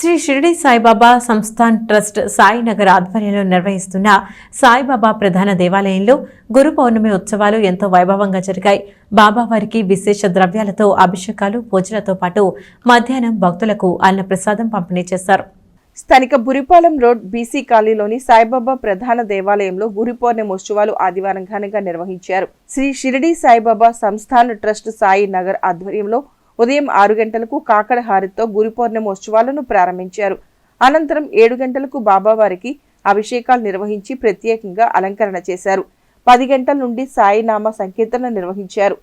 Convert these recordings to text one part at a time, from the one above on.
Shri Shirdi Saibaba Sansthan trust Sainagar ఆధ్వర్యంలో నిర్వహిస్తున్న సాయిబాబా ప్రధాన దేవాలయంలో గురు పౌర్ణమి ఉత్సవాలు ఎంతో వైభవంగా జరిగాయి. బాబావారికి విశేష ద్రవ్యాలతో అభిషేకాలు పూజలతో పాటు మధ్యాహ్నం భక్తులకు అన్నప్రసాదం పంపిణీ చేశారు. స్థానిక బురిపాలెం రోడ్ బీసీ కాలనీలోని సాయిబాబా ప్రధాన దేవాలయంలో గురి పౌర్ణమి ఉత్సవాలు ఆదివారం ఘనంగా నిర్వహించారు. శ్రీ షిరిడి సాయిబాబా సంస్థాన్ ట్రస్ట్ సాయి నగర్ ఆధ్వర్యంలో ఉదయం ఆరు గంటలకు కాకడ హారతితో గురి పౌర్ణమి ఉత్సవాలను ప్రారంభించారు. అనంతరం ఏడు గంటలకు బాబావారికి అభిషేకాలు నిర్వహించి ప్రత్యేకంగా అలంకరణ చేశారు. పది గంటల నుండి సాయినామ సంకీర్తన నిర్వహించారు.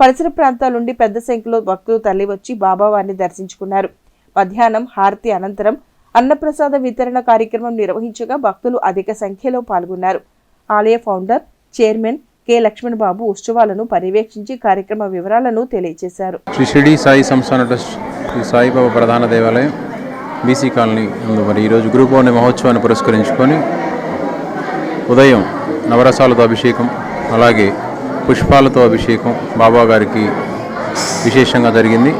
పరిసర ప్రాంతాల నుండి పెద్ద సంఖ్యలో భక్తులు తరలివచ్చి బాబావారిని దర్శించుకున్నారు. మధ్యాహ్నం హారతి అనంతరం అన్నప్రసాద వితరణ కార్యక్రమం నిర్వహించగా భక్తులు అధిక సంఖ్యలో పాల్గొన్నారు. ఆలయ founder chairman K. Lakshman Babu ఉత్సవాలను పర్యవేక్షించి కార్యక్రమ వివరాలను తెలియజేశారు. శ్రీ షిరిడి సాయి సంస్థాన ట్రస్ట్ శ్రీ సాయిబాబా ప్రధాన దేవాలయం బీసీ కాలనీ మరి ఈరోజు గురు పౌర్ణమి మహోత్సవాన్ని పురస్కరించుకొని ఉదయం నవరసాలతో అభిషేకం అలాగే పుష్పాలతో అభిషేకం బాబా గారికి విశేషంగా జరిగింది.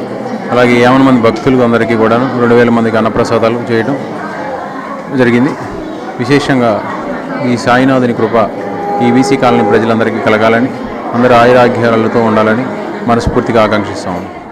అలాగే యావన మంది భక్తులు అందరికీ కూడా రెండు వేల మందికి అన్నప్రసాదాలు చేయడం జరిగింది. విశేషంగా ఈ సాయినాథుని కృప ఈ బీసీ కాలనీ ప్రజలందరికీ కలగాలని అందరూ ఆయురాగ్యాలతో ఉండాలని మనస్ఫూర్తిగా ఆకాంక్షిస్తాము